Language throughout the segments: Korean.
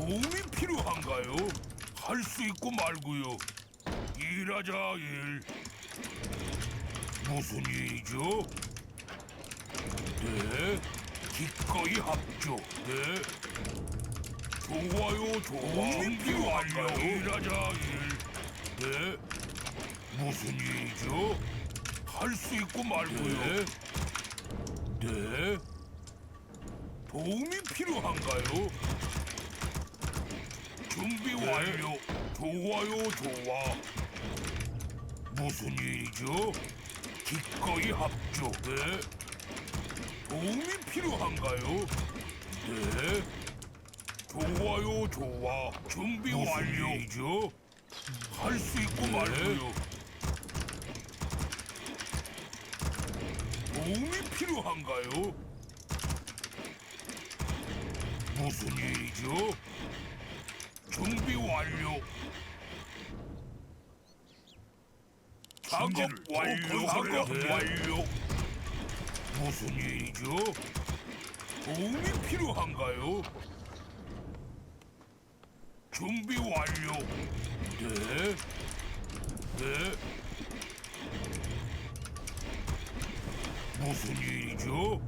도움이 필요한가요? 할 수 있고 말고요. 일하자 일. 무슨 일이죠? 네. 기꺼이 합조. 네. 좋아요, 좋아. 도움이 필요한가요? 일하자 일. 네. 무슨 일이죠? 할 수 있고 말고요. 네. 도움이 필요한가요? 준비 완료. 좋아요, 좋아. 무슨 일이죠? 기꺼이 합조. 네. 도움이 필요한가요? 네. 좋아요, 좋아. 준비 완료. 일이죠? 할 수 있고 말고요. 도움이 필요한가요? 무슨 일이죠? 준비 완료. 작업 완료. 작업 완료. 무슨 일이죠? 도움이 필요한가요? 준비 완료. 네. 네. 무슨 일이죠?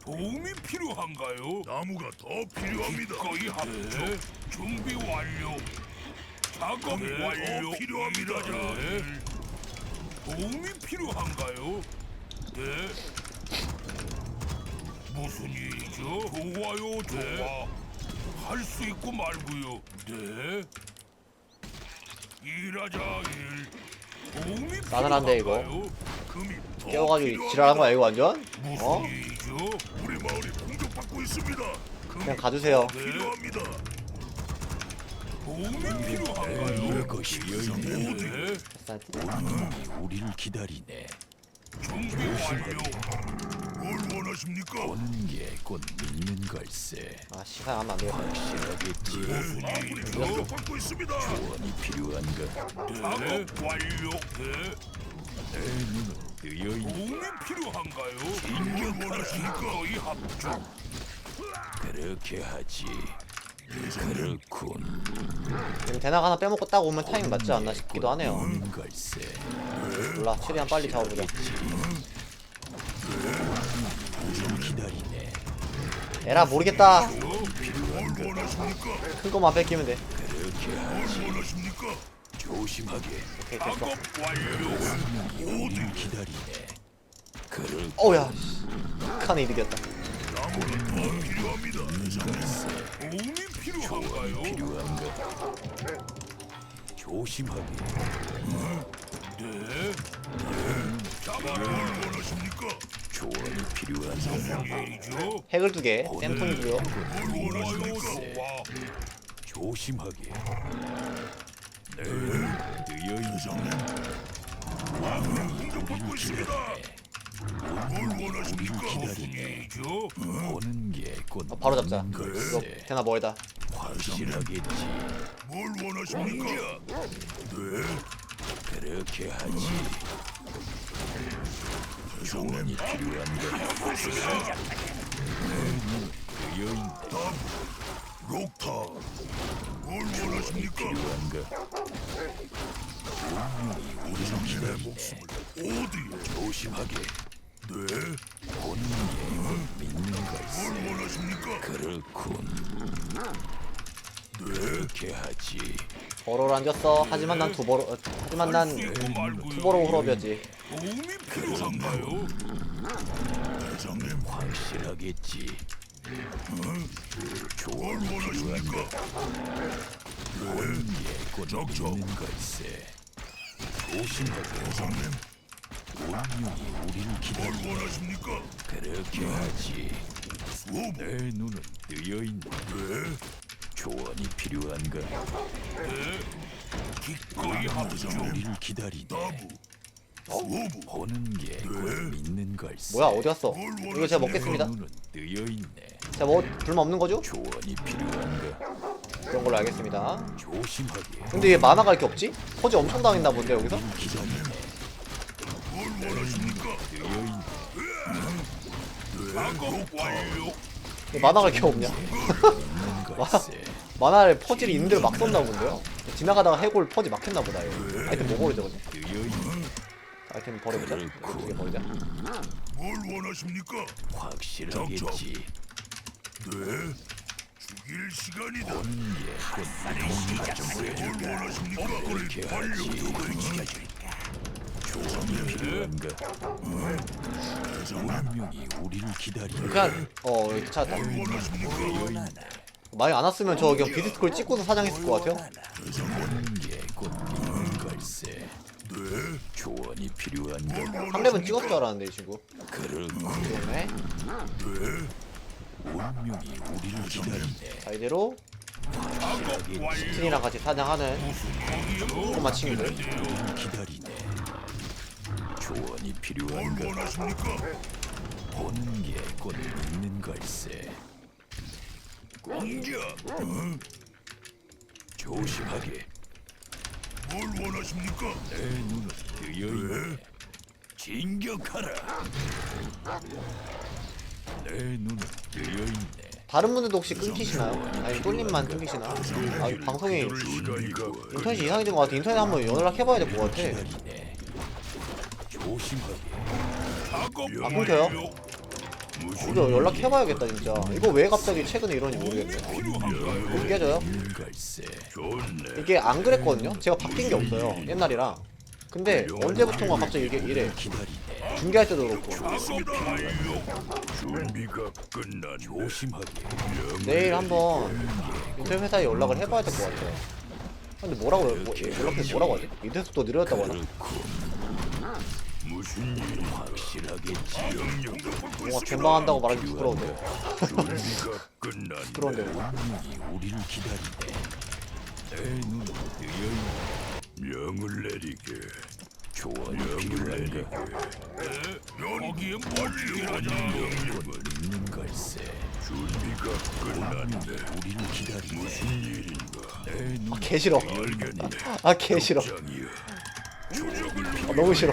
도움이 필요한가요? 나무가 더 필요합니다. 기꺼이 합조. 준비 완료. 작업 네, 완료. 더 필요합니다. 네. 도움이 필요한가요? 네. 무슨 일이죠? 좋아요, 좋아. 할수 있고 말고요. 네. 일하자 일. 도움이 싸늘한데, 이거? 필요한가요? 금이 더 깨워가지고 필요합니다. 지랄한 거야 이거 완전? 무슨 어? 일이죠? 우리 마을이 공격받고 있습니다. 금이 그냥 가주세요. 더 필요합니다. 네. 쌀 우리를 기다리네. 준비 완료. 뭘 원하십니까? 오는 게 곧 믿는 걸세. 아 시간 하면 안 되겠다. 확실하겠지. 아군이? 공격받고 있습니다. 조언이 필요한가? 네. 완료. 네. 내 눈은 뜨여 있 도움이 필요한가요? 뭘 원하십니까? 거의 합주. 그렇게 하지. 그렇군. 지금 대낙 하나 빼먹고 딱 오면 타이밍 맞지 않나 싶기도 하네요. 걸세. 몰라 최대한 빨리 잡아보자. 기다리네. 에라 모르겠다. 큰 것만 뺏기면 돼. 그렇게 뭘 하지. 조심하게. 오케이 됐어. 우리를 기다리네. 그렇 어우야. 칸에 이득이었다. 도움이 필요한가요? 필요한가? 조심하게. 네. 뭘 원하십니까? 조언이 필요한가? 무슨 일이죠? 핵을 두 개, 쌤통이. 뭘 좋아요, 원하십니까? 조심하게. 네, 뜨여 있는 공격받고 있습니다. 뭘 원하십니까? 무슨 일이죠? 오는 게곧 어, 바로 잡자. 이거. 대나 멀다. 확실하겠지. 뭘 원하십니까? 네, 그렇게 하지. 조언이 필요한가? 뜨여 있는 록타. 뭘 원하십니까? 필요한가? 우리는 내 목숨을 어디에? 조심하게. 네, 게 믿는 걸세. 뭘 원하십니까? 그렇군. 그렇게 하지. 버로를 앉았어. 하지만 난 두버로. 어, 하지만 난 말고요. 투버로 후럽이었지. 도움이 필요한가요? 대장님, 확실하겠지. 뭘 원하십니까? 게곧 적적. 믿는 걸세. 조심하게. 대장님, 운명이 우리를 기다려. 뭘 원하십니까? 그렇게 하지. 수업. 내 눈은 뜨여 있는 네, 조언이 필요한가? 네. 기꺼이 합주. 우리를 기다리네. 수업. 보는 게 곧 믿는 걸세. 뭐야 어디 갔어? 뭘 이거 제가 먹겠습니다. 눈은 뜨여 있네. 제가 뭐 불만 없는 거죠? 조언이 필요한가? 그런 걸로 알겠습니다. 조심하게. 근데 얘 만화가 이렇게 없지? 퍼지 엄청 당했나 본데 여기서? 기다리네. 원하십니까? 작업 완료. 얘 만화가 이렇게 없냐? 만화를 퍼즐이 있는 대로 막 썼나 본데요? 지나가다가 해골 퍼즐 막혔나 보다 이거 아이템 뭐 버리자 근데? 아이템 버려보자. 두개 버리자 뭘 원하십니까? 확실하겠지. 네. 죽일 시간이다. 게곧 뭘 원하십니까? 그렇게 하지. 그냥 어 이렇게 찾았다. 만약 안 왔으면 저 그냥 비디스콜 찍고서 사냥했을 것 같아요. 조언이 필요한가? 한 렙은 찍었을 줄 알았는데 이 친구 그러네 네. 운명이 우리를 기다리네. 자 이대로 신이랑 같이 사냥하는 꼬마 친구들 기다리네. 조언이 뭘 필요한가? 원하십니까? 보는 게곧 믿는 걸세. 공격. 어? 조심하게. 뭘 원하십니까? 내 눈은 뜨여 있네. 진격하라. 내 눈은 뜨여 있네. 다른 분들도 혹시 끊기시나요? 아니 똘님만 끊기시나? 아 방송이 인터넷이 이상이 된것 같아 인터넷 한번 연락해봐야 될 것 같아. 아 끊겨요? 이거 연락해봐야겠다 진짜 이거 왜 갑자기 최근에 이런지 모르겠네 이거 깨져요? 걸세. 좋네. 이게 안 그랬거든요? 제가 바뀐 게 없어요 옛날이랑 근데 언제부턴가 갑자기 이게 이래. 중계할 때도 그렇고. 내일 한번 인터넷 회사에 연락을 해봐야 될 것 같아요 근데 뭐라고 뭐, 연락해서 뭐라고 하지? 인터넷 속도 느렸다고 하나? 무슨 일이 확실하겠지. 명령 뭔가 gem방한다고 말하기 부끄러운데 준비가 끝난 부끄러운데 우리를 기다리네. 내 눈은 뜨여. 명을 내리게 조언이 필요한가? 거기에 뭘 필요하냐? 명령은 걸세. 준비가 끝났네 우리를 기다리네. 무슨 일인가 내아 개 싫어 알겠네 아 개 싫어 장이여 아, 너무 싫어.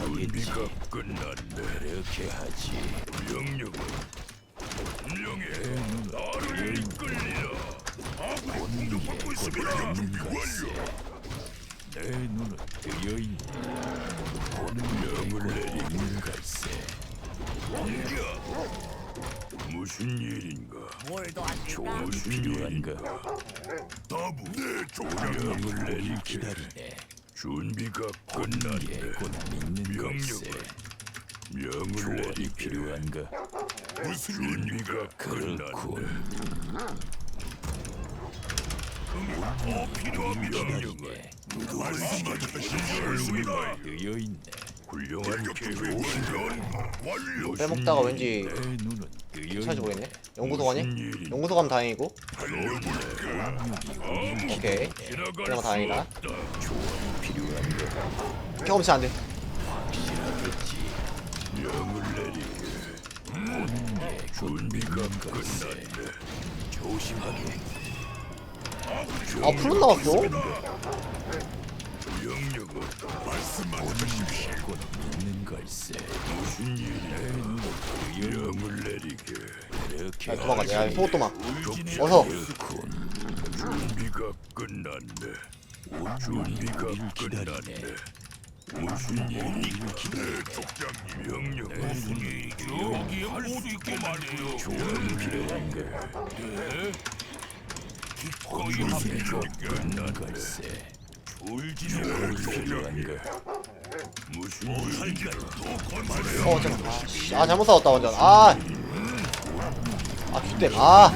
준비가 끝났네 그렇게 하지. 명령은 분명해 나를 이끌리라 게곧 있으면 믿는 걸세. 내 눈은 뜨여 있네. 보는 게곧 믿는 걸세. 무슨 일인가 무슨 필요한가? 다부 내 우리를 내리게 기다리네. 준비가 끝났네 게곧 믿는. 명령을 명을 조언이 내리게 필요한가? 무슨 준비가 그렇군. 끝났네 더 필요한 명령을 기다리네. 말씀하신 위하여 뜨여 있네. 훌륭한 완료 빼먹다가 왠지 괜찮을지. 모르겠네 연구소 가니? 연구소 가면 다행이고 오케이 지나갈 그런 거수 다행이다? 경험치 안돼 보는 게곧 준비가. 끝났네 조심하게. 아 풀로 나왔어? 명령은 말씀하십시오 곧 믿는 걸세. 무슨 일인가 명을 내리게 그렇게 야 도망가자 야 속옷 도망 어서. 준비가 끝났네 준비가 끝났네. 무슨 일인가 족장님 명령은 무슨 일이죠? 할수 있게 말이에요. 조언이 필요한가? 기꺼이 무슨 하세요. 일인가 믿는 걸세. 어 잠깐 아, 씨. 아 잘못 싸웠다 완전. 아아 뒷댐 아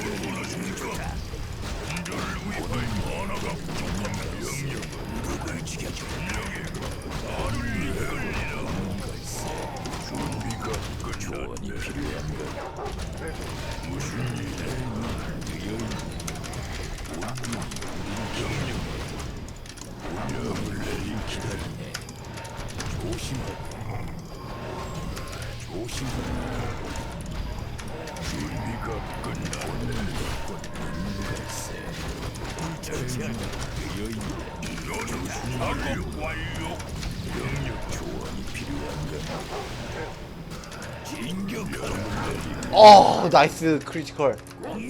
작업? 어 나이스 크리티컬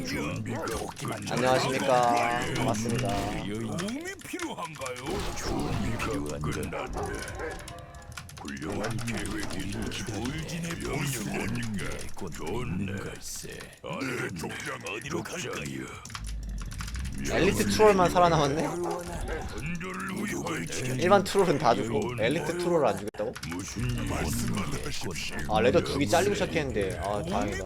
준비가 안녕하십니까 반갑습니다 도움이 필요한가요? 준비가 끝났네. 훌륭한 계획이 울진의 병력이니까 좋네. 아래 족장 어디로 갈까요? 엘리트 트롤만 살아남았네? 일반 트롤은 다 죽고 엘리트 트롤을 안 하십시오. 아 레더 두개 잘리고 시작했는데. 아 다행이다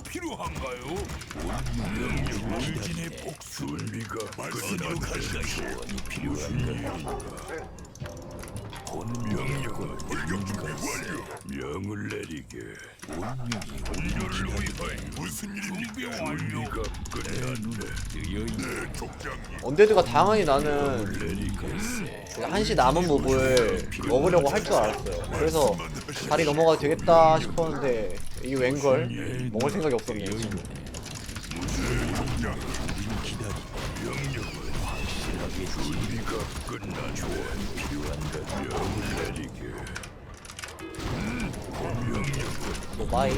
명령을 완료. 명을 내리게. 건조를 위하여 무슨 일입니까? 준비가 끝났네. 네, 족장님. 언데드가 당연히 나는. 한시 남은 몹을 먹으려고 할 줄 알았어요 그래서 다리 넘어가도 되겠다 싶었는데 이게 웬걸 먹을 생각이 없었네 이 친구. 준비가 끝나죠. 필요한가? 명을 내리게. 뭐 마이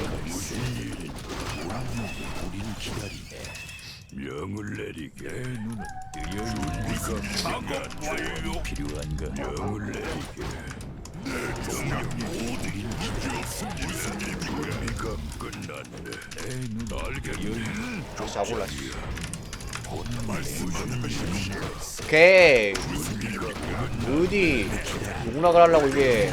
명을 내리게. 작업 완료. 필요한가? 명을 내리게. 준비가 끝났네. 알겠네. 자골라시 오케이. 루디 용락을 하려고 이게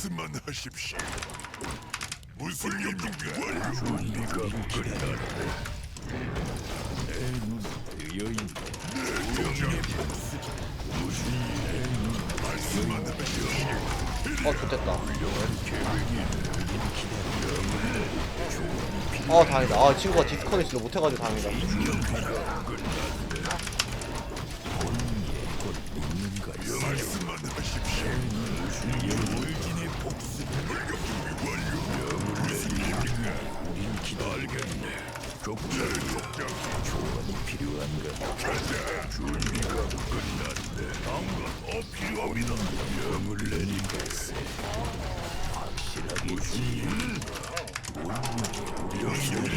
말씀만 하십시오. 무슨 일입니까? 준비가 끝났네. 어 좋됐다 어 다행이다 아 친구가 디스커넥트를 못해가지고 다행이다 말씀만 하십시오. 기다리겠네. 족장 족장. 조언이 필요한가? 가자. 준비가 끝났네. 더 필요합니다. 명을 내리겠어. 확실하게 무슨 일? 명령을